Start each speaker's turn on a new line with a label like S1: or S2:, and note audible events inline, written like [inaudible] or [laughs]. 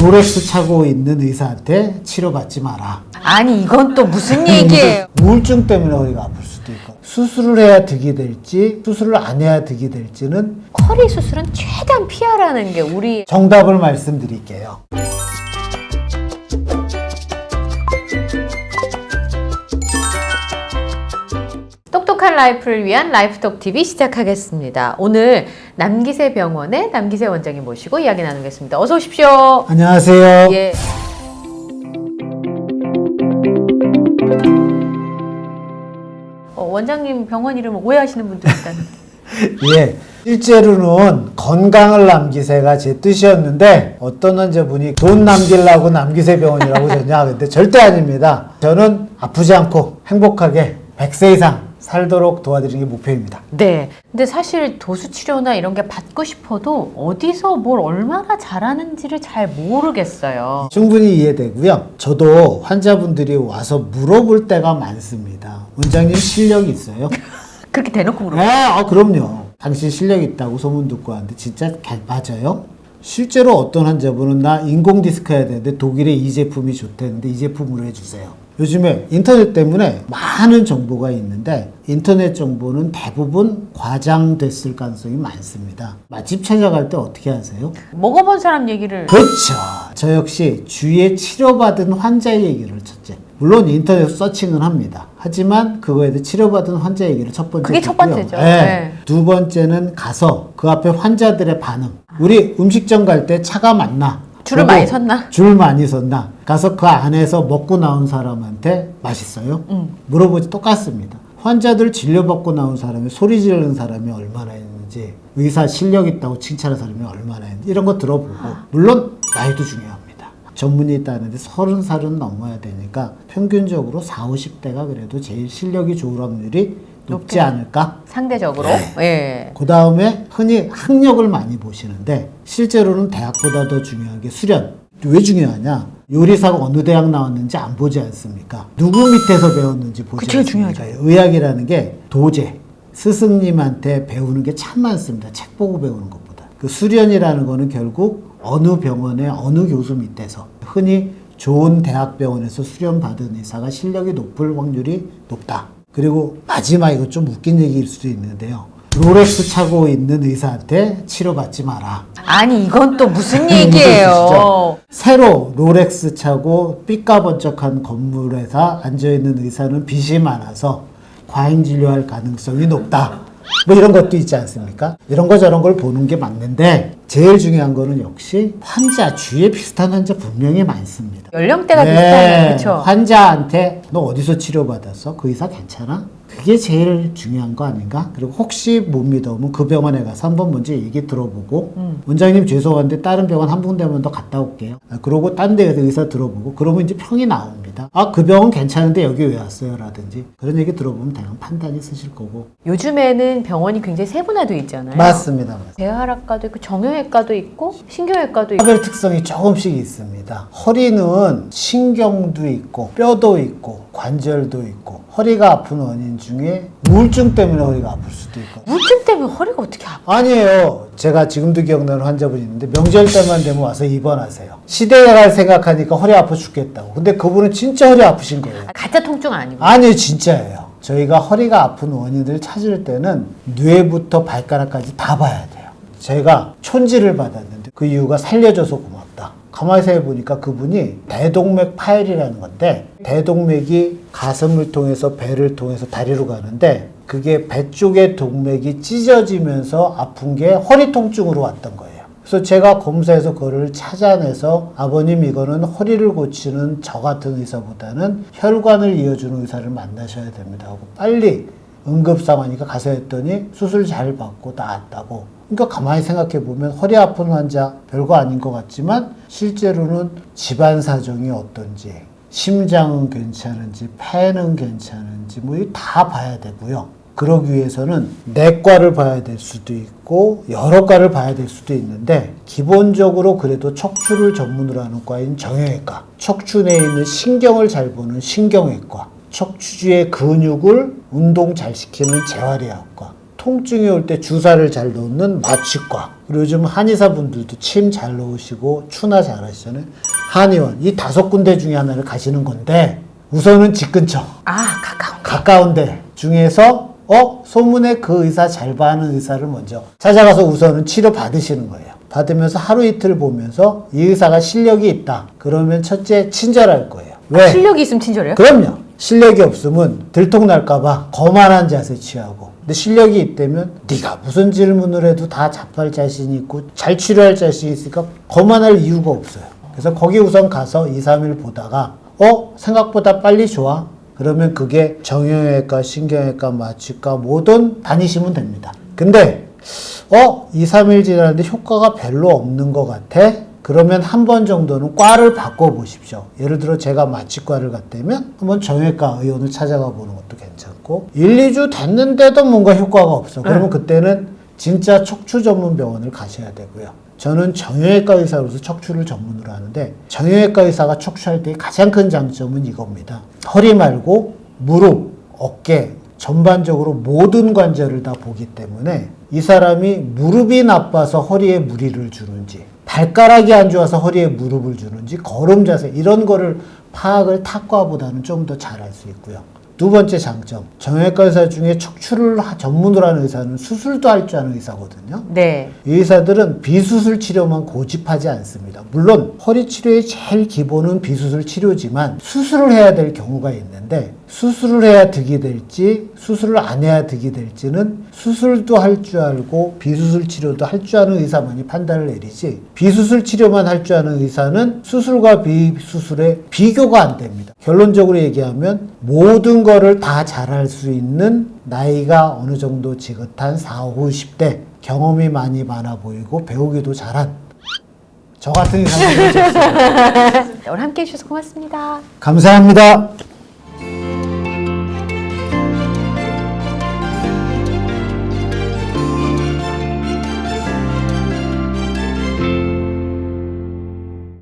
S1: 롤렉스 차고 있는 의사한테 치료받지 마라.
S2: 아니 이건 또 무슨 얘기예요?
S1: 우울증 때문에 허리가 아플 수도 있고 수술을 해야 득이 될지 수술을 안 해야 득이 될지는
S2: 허리 수술은 최대한 피하라는 게 우리
S1: 정답을 말씀드릴게요.
S2: 똑똑한 라이프를 위한 라이프톡 TV 시작하겠습니다. 오늘 남기세 병원의 남기세 원장님 모시고 이야기 나누겠습니다. 어서 오십시오.
S1: 안녕하세요.
S2: 예. 어, 원장님 병원 이름 오해하시는 분들 있다는. [laughs]
S1: 예. 실제로는 건강을 남기세가 제 뜻이었는데 어떤 환자분이 돈 남기려고 남기세 병원이라고 전냐 근데 절대 아닙니다. 저는 아프지 않고 행복하게 100세 이상 살도록 도와드리는 게 목표입니다.
S2: 네. 근데 사실 도수 치료나 이런 게 받고 싶어도 어디서 뭘 얼마나 잘하는지를 잘 모르겠어요.
S1: 충분히 이해되고요. 저도 환자분들이 와서 물어볼 때가 많습니다. 원장님 실력 있어요? [laughs]
S2: 그렇게 대놓고 물어.
S1: 네, 아, 그럼요. 당신 실력 있다고 소문 듣고 왔는데 진짜 가- 맞아요? 실제로 어떤 환자분은 나 인공 디스크 해야 되는데 독일에 이 제품이 좋다는데 이 제품으로 해주세요. 요즘에 인터넷 때문에 많은 정보가 있는데 인터넷 정보는 대부분 과장됐을 가능성이 많습니다. 맛집 찾아갈 때 어떻게 하세요?
S2: 먹어본 사람 얘기를
S1: 그렇죠. 저 역시 주위에 치료받은 환자의 얘기를 첫째. 물론 인터넷 서칭은 합니다. 하지만 그거에 대해 치료받은 환자 얘기를 첫 번째
S2: 그게 첫
S1: 듣고요.
S2: 번째죠.
S1: 네.
S2: 네.
S1: 두 번째는 가서 그 앞에 환자들의 반응. 우리 음식점 갈 때 차가 많나?
S2: 줄을 많이 섰나?
S1: 줄 많이 섰나? 가서 그 안에서 먹고 나온 사람한테 맛있어요?
S2: 음.
S1: 물어보지 똑같습니다. 환자들 진료받고 나온 사람이 소리 지르는 사람이 얼마나 있는지 의사 실력 있다고 칭찬하는 사람이 얼마나 있는지 이런 거 들어보고 물론 나이도 중요합니다. 전문의 있다는데 서른 살은 넘어야 되니까 평균적으로 4, 50대가 그래도 제일 실력이 좋을 확률이 높지. 않을까?
S2: 상대적으로
S1: 네.
S2: 예.
S1: 그 다음에 흔히 학력을 많이 보시는데 실제로는 대학보다 더 중요한 게 수련. 왜 중요하냐? 요리사가 어느 대학 나왔는지 안 보지 않습니까? 누구 밑에서 배웠는지 보지
S2: 그게 제일
S1: 않습니까? 의학이라는 게 도제, 스승님한테 배우는 게 참 많습니다. 책 보고 배우는 것보다. 그 수련이라는 거는 결국 어느 병원의 어느 교수 밑에서 흔히 좋은 대학병원에서 수련받은 의사가 실력이 높을 확률이 높다. 그리고 마지막 이거 좀 웃긴 얘기일 수도 있는데요. 롤렉스 차고 있는 의사한테 치료받지 마라.
S2: 아니 이건 또 무슨 얘기예요?
S1: 새로 롤렉스 차고 삐까번쩍한 건물에서 앉아있는 의사는 빚이 많아서 과잉 진료할 가능성이 높다. 뭐 이런 것도 있지 않습니까? 이런 거 저런 걸 보는 게 맞는데 제일 중요한 거는 역시 환자 주위에 비슷한 환자 분명히 많습니다.
S2: 연령대가
S1: 네,
S2: 비슷하네, 그렇죠?
S1: 환자한테 너 어디서 치료받았어? 그 의사 괜찮아? 그게 제일 중요한 거 아닌가? 그리고 혹시 못 믿으면 그 병원에 가서 한번 먼저 얘기 들어보고
S2: 음.
S1: 원장님 죄송한데 다른 병원 한 군데만 더 갔다 올게요. 아, 그러고 딴 데에서 의사 들어보고 그러면 이제 평이 나옵니다. 아 그 병원 괜찮은데 여기 왜 왔어요? 라든지 그런 얘기 들어보면 대강 판단이 쓰실 거고
S2: 요즘에는 병원이 굉장히 세분화돼 있잖아요.
S1: 맞습니다. 맞습니다.
S2: 대하학과도 있고 정형 외과도 있고 신경외과도 있고
S1: 차별 특성이 조금씩 있습니다. 허리는 신경도 있고 뼈도 있고 관절도 있고 허리가 아픈 원인 중에 우울증 때문에 허리가 아플 수도 있고
S2: 우울증 때문에 허리가 어떻게 아파?
S1: 아니에요. 제가 지금도 기억나는 환자분이 있는데 명절 때만 되면 와서 입원하세요. 시대에 갈 생각하니까 허리 아파 죽겠다고. 근데 그분은 진짜 허리 아프신 거예요.
S2: 가짜 통증 아니고
S1: 아니요, 진짜예요. 저희가 허리가 아픈 원인을 찾을 때는 뇌부터 발가락까지 다 봐야 돼요. 제가 촌지를 받았는데 그 이유가 살려줘서 고맙다. 가만히 생각해보니까 그분이 대동맥 파열이라는 건데 대동맥이 가슴을 통해서 배를 통해서 다리로 가는데 그게 배 쪽의 동맥이 찢어지면서 아픈 게 허리 통증으로 왔던 거예요. 그래서 제가 검사해서 그거를 찾아내서 아버님 이거는 허리를 고치는 저 같은 의사보다는 혈관을 이어주는 의사를 만나셔야 됩니다 하고 빨리 응급상황이니까 가서 했더니 수술 잘 받고 나았다고. 그러니까 가만히 생각해 보면 허리 아픈 환자 별거 아닌 것 같지만 실제로는 집안 사정이 어떤지 심장은 괜찮은지 폐는 괜찮은지 뭐 다 봐야 되고요. 그러기 위해서는 내과를 봐야 될 수도 있고 여러 과를 봐야 될 수도 있는데 기본적으로 그래도 척추를 전문으로 하는 과인 정형외과, 척추 내에 있는 신경을 잘 보는 신경외과, 척추주의 근육을 운동 잘 시키는 재활의학과, 통증이 올 때 주사를 잘 놓는 마취과 그리고 요즘 한의사분들도 침잘 놓으시고 추나 잘 하시잖아요. 한의원 이 다섯 군데 중에 하나를 가시는 건데 우선은 집 근처
S2: 아, 가까운.
S1: 가까운 데 중에서 어 소문에 그 의사 잘 봐하는 의사를 먼저 찾아가서 우선은 치료 받으시는 거예요. 받으면서 하루 이틀 보면서 이 의사가 실력이 있다. 그러면 첫째 친절할 거예요. 왜?
S2: 실력이 있으면 친절해요?
S1: 그럼요. 실력이 없으면 들통날까봐 거만한 자세 취하고. 근데 실력이 있다면 네가 무슨 질문을 해도 다 답할 자신이 있고 잘 치료할 자신이 있으니까 거만할 이유가 없어요. 그래서 거기 우선 가서 2, 3일 보다가 어? 생각보다 빨리 좋아? 그러면 그게 정형외과, 신경외과, 마취과 뭐든 다니시면 됩니다. 근데 어? 2, 3일 지났는데 효과가 별로 없는 것 같아? 그러면 한 번 정도는 과를 바꿔보십시오. 예를 들어 제가 마취과를 갔다면 한번 정형외과 의원을 찾아가 보는 것도 괜찮고 1, 2주 됐는데도 뭔가 효과가 없어. 그러면 그때는 진짜 척추 전문 병원을 가셔야 되고요. 저는 정형외과 의사로서 척추를 전문으로 하는데 정형외과 의사가 척추할 때 가장 큰 장점은 이겁니다. 허리 말고 무릎, 어깨, 전반적으로 모든 관절을 다 보기 때문에 이 사람이 무릎이 나빠서 허리에 무리를 주는지 발가락이 안 좋아서 허리에 무릎을 주는지 걸음 자세 이런 거를 파악을 탁과보다는 좀 더 잘할 수 있고요. 두 번째 장점 정형외과 의사 중에 척추를 하- 전문으로 하는 의사는 수술도 할 줄 아는 의사거든요.
S2: 네.
S1: 이 의사들은 비수술 치료만 고집하지 않습니다. 물론 허리 치료의 제일 기본은 비수술 치료지만 수술을 해야 될 경우가 있는데 수술을 해야 득이 될지 수술을 안 해야 득이 될지는 수술도 할 줄 알고 비수술 치료도 할 줄 아는 의사만이 판단을 내리지 비수술 치료만 할 줄 아는 의사는 수술과 비수술의 비교가 안 됩니다. 결론적으로 얘기하면 모든 거를 다 잘할 수 있는 나이가 어느 정도 지긋한 4, 50대 경험이 많이 많아 보이고 배우기도 잘한 저 같은 의사는 [laughs]
S2: 오늘 함께 해주셔서 고맙습니다.
S1: 감사합니다.